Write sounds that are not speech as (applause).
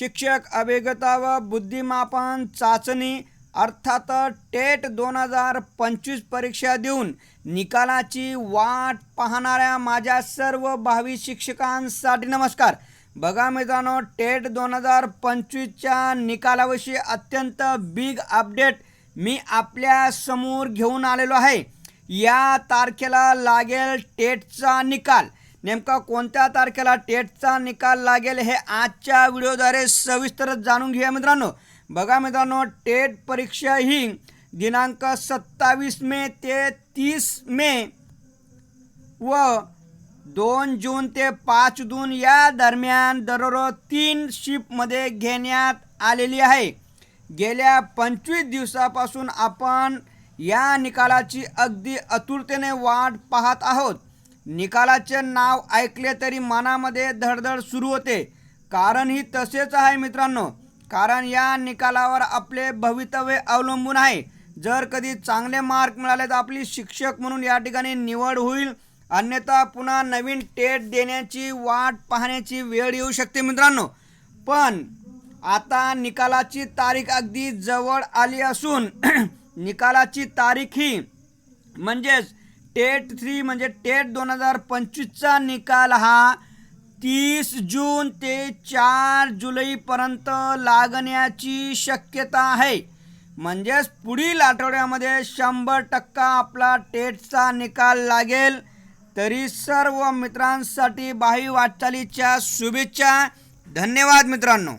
शिक्षक अभिगता व बुद्धिमापन चाचणी अर्थात टेट दोन हजार पंचवीस परीक्षा देऊन निकालाची वाट पाहणाऱ्या माझ्या सर्व भावी शिक्षकांसाठी नमस्कार. बघा मित्रांनो टेट दोन हजार पंचवीसच्या निकालाविषयी अत्यंत बिग अपडेट मी आपल्यासमोर घेऊन आलेलो आहे. या तारखेला लागेल टेटचा निकाल. नेमका कोणत्या तारखेला टेटचा निकाल लागेल हे आजच्या व्हिडिओद्वारे सविस्तर जाणून घेऊया मित्रांनो. बघा मित्रांनो टेट परीक्षा ही दिनांक सत्तावीस मे ते तीस मे व दोन जून ते पाच जून या दरम्यान दररोज तीन शिफ्टमध्ये घेण्यात आलेली आहे. गेल्या पंचवीस दिवसापासून आपण या निकालाची अगदी आतुरतेने वाट पाहत आहोत. निकालाचे नाव ऐकले तरी मनामध्ये धडधड सुरू होते. कारण ही तसेच आहे मित्रांनो. कारण या निकालावर आपले भवितव्य अवलंबून आहे. जर कधी चांगले मार्क मिळाले तर आपली शिक्षक म्हणून या ठिकाणी निवड होईल. अन्यथा पुन्हा नवीन टेट देण्याची वाट पाहण्याची वेळ येऊ शकते मित्रांनो. पण आता निकालाची तारीख अगदी जवळ आली असून (clears throat) निकालाची तारीख ही म्हणजेच टेट थ्री म्हणजे टेट दोन हजार पंचवीसचा निकाल हा तीस जून ते चार जुलैपर्यंत लागण्याची शक्यता आहे. म्हणजेच पुढील आठवड्यामध्ये शंभर टक्का आपला टेटचा निकाल लागेल. तरी सर्व मित्रांसाठी बाही वाटचालीच्या शुभेच्छा. धन्यवाद मित्रांनो.